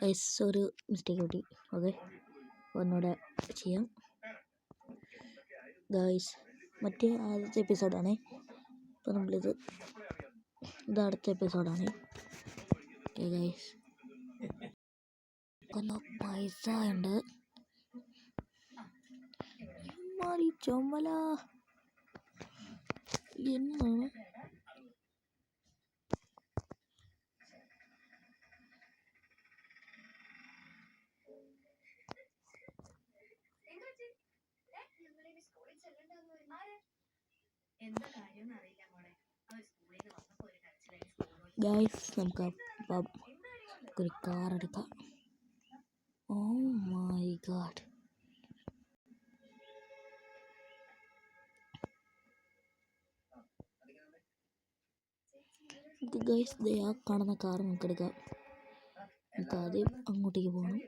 Guys ഒരു mistake കിട്ടി okay ഒന്നുകൂടെ ചെയ്യാം. ഗൈസ് മറ്റേ ആദ്യത്തെ എപ്പിസോഡാണേ ഇപ്പം നമ്മളിത് ഇത് അടുത്ത എപ്പിസോഡാണ് ഓക്കെ ഗൈസ് ഒന്ന് പൈസ ഉണ്ട്? ചുമല. എന്നാണ് എന്താ കാര്യം അറിയില്ല മോളെ. സ്കൂളിൽ നിന്ന് വന്നപ്പോ ഒരു കരച്ചിലായി സ്കൂളിലോട്ട് ഗൈസ് നമുക്ക് ഒരു കാർ എടുക്കാം. ഓ മൈ ഗാഡ് ഗൈസ് ദേ ആ കാണുന്ന കാർ നമുക്ക് എടുക്കാം. നമുക്ക് ആദ്യം അങ്ങോട്ടേക്ക് പോകണം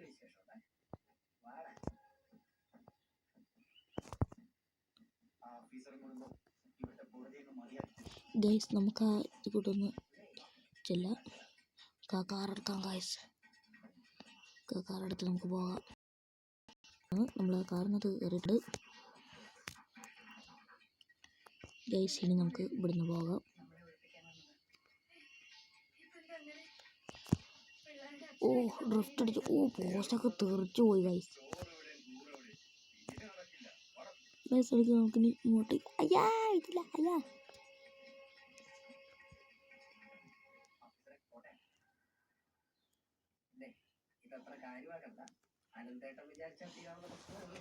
ഗൈസ് നമുക്ക് ആ ഇത് കൂട്ടൊന്ന് ചെല്ലാം. കാറെടുക്കാം ഗൈസ്. കാറെടുത്ത് നമുക്ക് പോകാം. നമ്മൾ കാറിനകത്ത് കയറിയിട്ട് ഗൈസ് ഇനി നമുക്ക് ഇവിടുന്ന് പോകാം. ഓ ഡ്രിഫ്റ്റ് അടിച്ച്. ഓ പോസ്റ്റൊക്കെ തെറിച്ചു പോയി ഗൈസ്. ഗൈസ് എടുക്കുക നമുക്കിനി ഇങ്ങോട്ട്. അയ്യാ ഇതില്ല അയ്യാ. ഇതത്ര കാര്യമാക്കണ്ട അനന്തേട്ടൻ വിചാരിച്ചാൽ ചെയ്യാനുള്ള പ്രശ്നമേ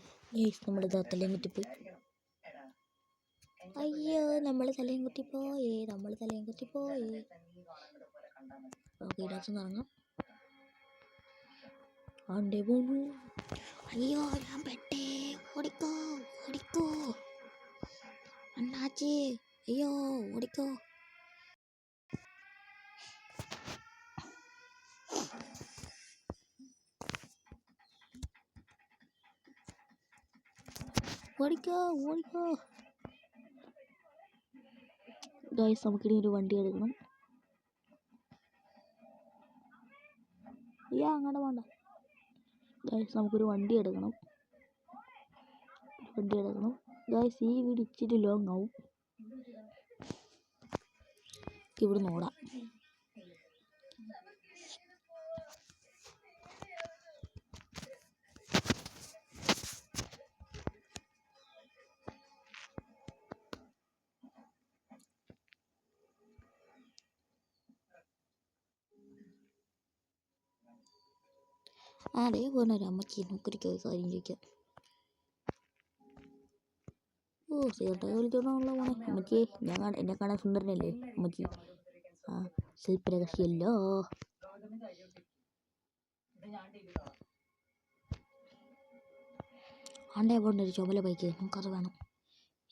നമ്മളിത് തലയും കുത്തിപ്പോയി അയ്യോ നമ്മൾ തലയും കുത്തിപ്പോയേ നമ്മൾ തലയും കുത്തിപ്പോയേ ഓക്കെ ഇതിനകത്ത് ഇറങ്ങാം ആണ്ടേ പോണു അയ്യോ ഞാൻ പെട്ടേ. ഓടിക്കോ ഓടിക്കോ. അണ്ണാച്ചി അയ്യോ ഓടിക്കോ. ഓടിക്കോ ഓടിക്കോ ഗൈസ് നമുക്കിനി ഒരു വണ്ടി എടുക്കണം. അയ്യാ അങ്ങോട്ട് പോണ്ട. ഗൈസ് നമുക്കൊരു വണ്ടി എടുക്കണം. വണ്ടി എടുക്കണം. ഗൈസ് ഈ വീട് ഇച്ചിരി ലോങ് ആവും. ഇവിടുന്ന് ഓടാം. ആ അതേ പോലെ ഒരു ഒരു കാര്യം ചോദിക്കാം ഓ സിഗരറ്റ് വലിച്ചോണ്ടാണല്ലോ പോണേ അമ്മച്ചി ഞാൻ കാണാൻ എന്നെ കാണാൻ സുന്ദരനല്ലേ അമ്മച്ചി ആ ശില്പരകശിയല്ലോ ആണ്ടേ പോണ്ട ഒരു ചുമല ബൈക്ക് നമുക്കത് വേണം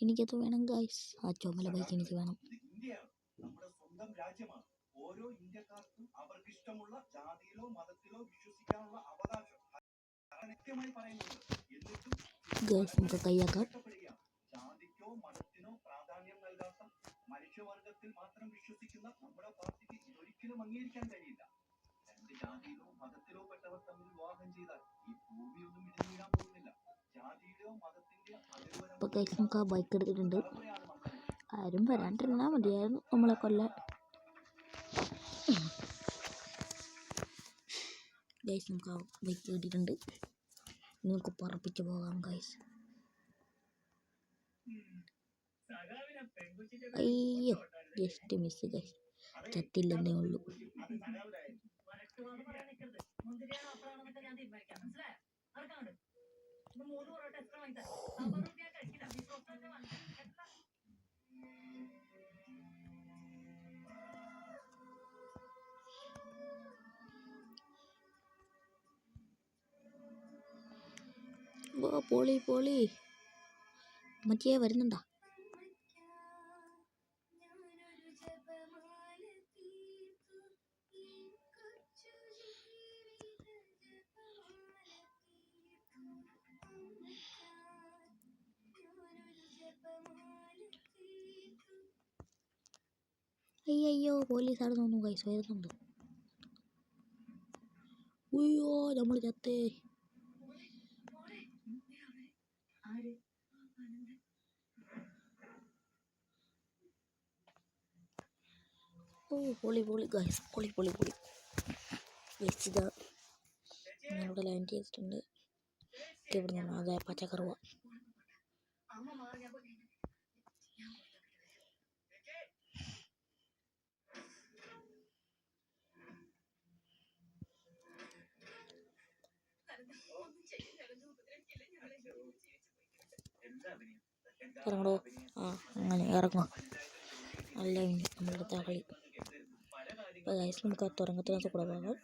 എനിക്കത് വേണം ഗൈസ് ആ ചുമല ബൈക്ക് എനിക്ക് വേണം ജാതിയിലോ മതത്തിലോ വിശ്വസിക്കാനുള്ള അവകാശം കൃത്യമായി പറയുന്നുണ്ട്. എന്നിട്ടും നമുക്ക് കൈയാക്കാം ജാതിക്കോ മതത്തിനോ പ്രാധാന്യം നൽകാത്ത മനുഷ്യവർഗത്തിൽ മാത്രം വിശ്വസിക്കുന്ന നമ്മുടെ പാർട്ടിക്ക് ഇതൊരിക്കലും അംഗീകരിക്കാൻ കഴിയില്ല. രണ്ട് ജാതിയിലോ മതത്തിലോ പെട്ടവർ തമ്മിൽ വിവാഹം ചെയ്താൽ ഈ ഭൂമിയൊന്നും ഇടിഞ്ഞു വീഴാൻ പോകുന്നില്ല. ജാതിയിലോ മതത്തിന്റെ ബൈക്ക് എടുത്തിട്ടുണ്ട്. ആരും വരാണ്ടിരുന്നാൽ മതിയായിരുന്നു നമ്മളെ കൊല്ലാൻ. ഗൈസ് നമുക്ക് ആ ബൈക്ക് കിട്ടിയിട്ടുണ്ട് നമുക്ക് പറപ്പിച്ച് പോകാം ഗൈസ് അയ്യോ ജസ്റ്റ് മിസ് ഗൈസ് ചത്തില്ലെന്നേ ഉള്ളൂ. മൂന്ന് പൊറോട്ട എത്ര വാങ്ങിച്ചാൽ പോളി പോളി. അമ്മച്ചിയെ വരുന്നുണ്ടാ? അയ്യോ പോലീസ് അവിടെ തോന്നുന്നു കൈസ് വരുന്നുണ്ട്. അയ്യോ നമ്മൾ ചത്തേ. ആര്? ഓ പൊളി പൊളി ഗൈസ് പൊളി പൊളി പൊളി. ഗൈസ് ഇതാ ഞാനിവിടെ ലാൻഡ് ചെയ്തിട്ടുണ്ട് ഇവിടെ നിന്ന് അതെ പച്ചക്കറുവ. അമ്മ മാറി ഞാൻ പോയി ഇറങ്ങടോ ആ അങ്ങനെ ഇറങ്ങുക ഇനി നമ്മളെടുത്ത കളി അപ്പോൾ ഗൈസ് നമുക്ക് ആ തുറങ്ങത്തിനകത്ത് കൂടെ പോകാം.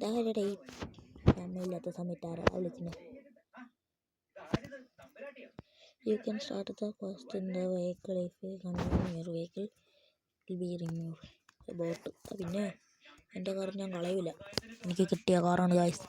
ഡേ സമയത്ത് ആരാ വിളിക്കുന്നത് you can start the first in the vehicle if you your vehicle be remove boat പിന്നെ എന്റെ കാർ ഞാൻ കളയൂല. എനിക്ക് കിട്ടിയ കാറാണ് ഗൈസ്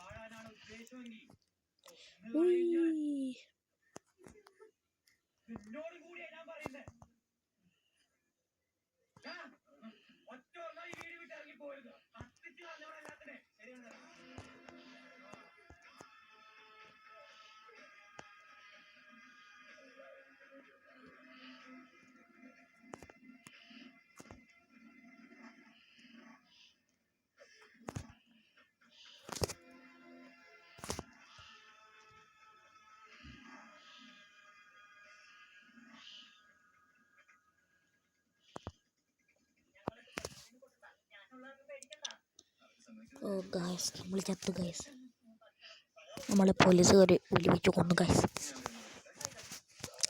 ഓ ഗൈസ് നമ്മൾ ചത്തു ഗൈസ് നമ്മളെ പോലീസുകാർ വിളിപ്പിച്ചു കൊന്നു ഗൈസ്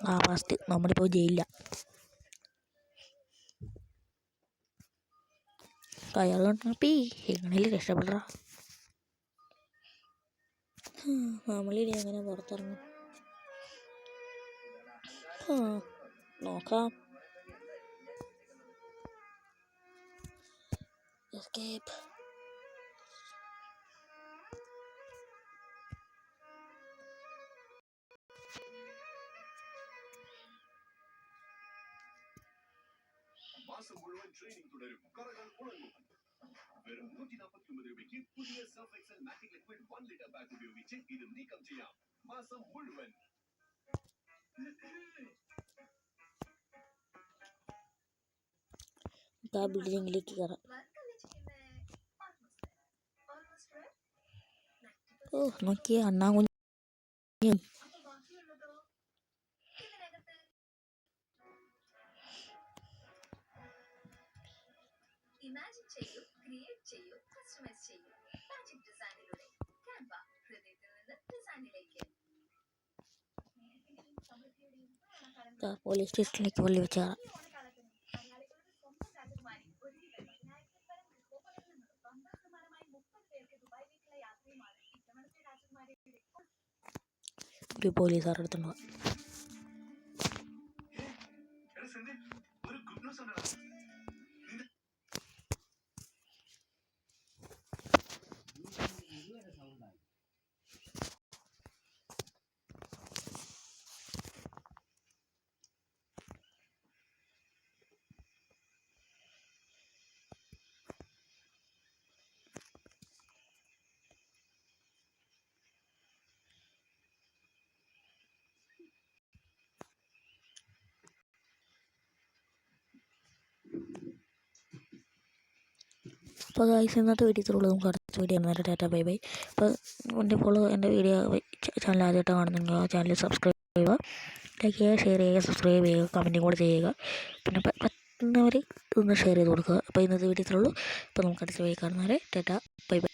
ആ ഫസ്റ്റ് നമ്മളിപ്പോൾ ജയിലില്ല അയാളുണ്ടാപ്പി എങ്ങനെ രക്ഷപ്പെടാ നമ്മളിനി എങ്ങനെ പുറത്തിറങ്ങും? നോക്കാം. എസ്കേപ്പ് മാസം മുഴുവൻ ട്രെയിനിങ് തുടരും. കറകൾ ഉണങ്ങും. വെറും നൂറ്റി നാൽപ്പത്തി ഒമ്പത് രൂപയ്ക്ക് പുതിയ Surf Excel matic liquid one litre bag ഉപയോഗിച്ച് ഇത് നീക്കം ചെയ്യാം. മാസം മുഴുവൻ. ആ ബിൽഡിങ്ങിലേക്ക് കയറാം ഓ നോക്കിയേ അണ്ണാ పోలీస్ స్టేషన్కి వెళ్ళి వచ్చారా ఇప్పుడు పోలీసు ఆడుతున్నారు അപ്പോൾ ഗൈസ് ഇന്നത്തെ വീഡിയോ ഇത്രയുള്ളൂ നമുക്ക് അടുത്ത വീഡിയോ നേരെ ടാറ്റ ബൈ ബൈ. അപ്പോൾ എന്റെ ഫോളോ എന്റെ വീഡിയോ ചാനൽ ആദ്യമായിട്ട് കാണുന്നെങ്കിൽ ആ ചാനൽ സബ്സ്ക്രൈബ് ചെയ്യുക. ലൈക്ക് ചെയ്യുക ഷെയർ ചെയ്യുക സബ്സ്ക്രൈബ് ചെയ്യുക കമന്റും കൂടെ ചെയ്യുക. പിന്നെ പറ്റുന്നവർ ഇതൊന്ന് ഷെയർ ചെയ്ത് കൊടുക്കുക. അപ്പോൾ ഇന്നത്തെ വീഡിയോ ഇത്രയുള്ളൂ അപ്പോൾ നമുക്ക് അടുത്ത വീഡിയോ കാണുന്നവരെ ടാറ്റ ബൈ ബൈ.